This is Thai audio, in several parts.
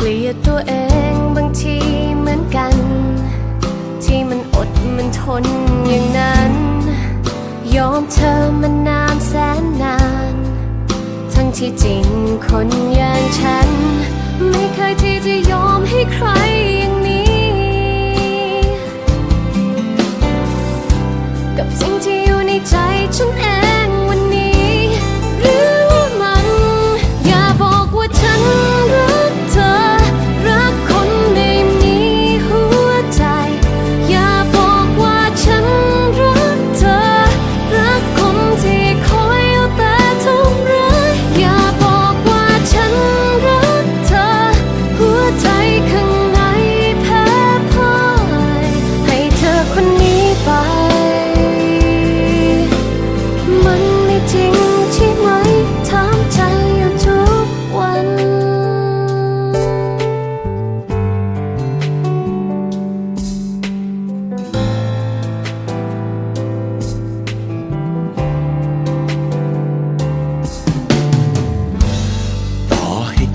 เกลียดตัวเองบางทีเหมือนกัน ที่มันอดมันทนอย่างนั้น ยอมเธอมานานแสนนาน ทั้งที่จริงคนอย่างฉัน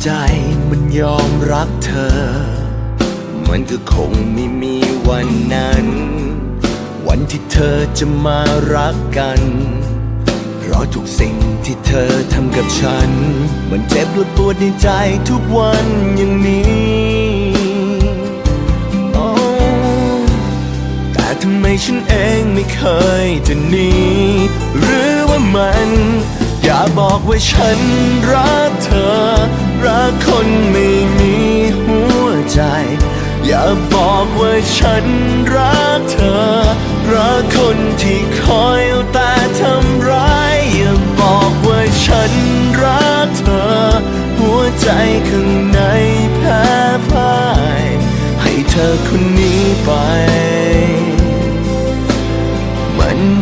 ใจมันยอมรักเธอ มันก็คงไม่มีวันนั้น วันที่เธอจะมารักกัน เพราะทุกสิ่งที่เธอทำกับฉัน มันเจ็บและปวดในใจทุกวันอย่างนี้โอ้แต่ทำไมฉันเองไม่เคยจะหนีหรือว่ามัน อย่าบอกว่าฉันรักเธอ รักคนไม่มีหัวใจ อย่าบอกว่าฉันรักเธอ รักคนที่คอยเอาแต่ทำร้าย อย่าบอกว่าฉันรักเธอ หัวใจข้างในแพ้พ่าย ให้เธอคนนี้ไป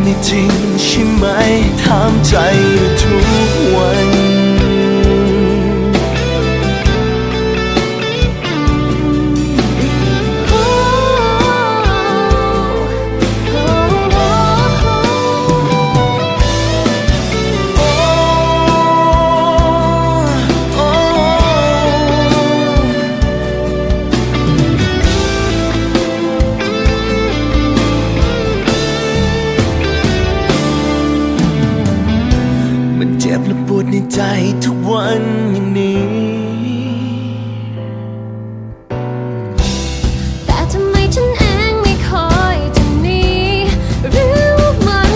ไม่จริงใช่ไหมถามใจทุกวัน จ็บและปวดในใจทุกวันอย่างนี้ แต่ทำไมฉันเองไม่คอยจะหนีหรือว่ามัน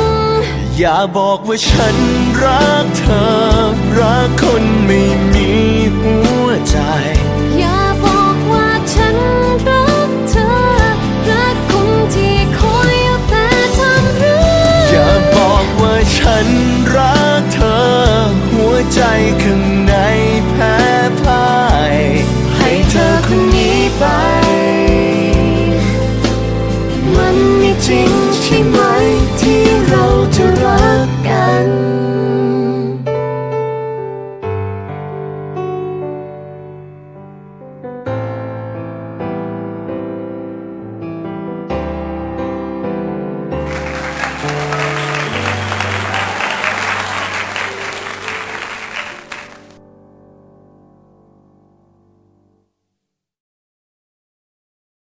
อย่าบอกว่าฉันรักเธอ รักคนไม่มี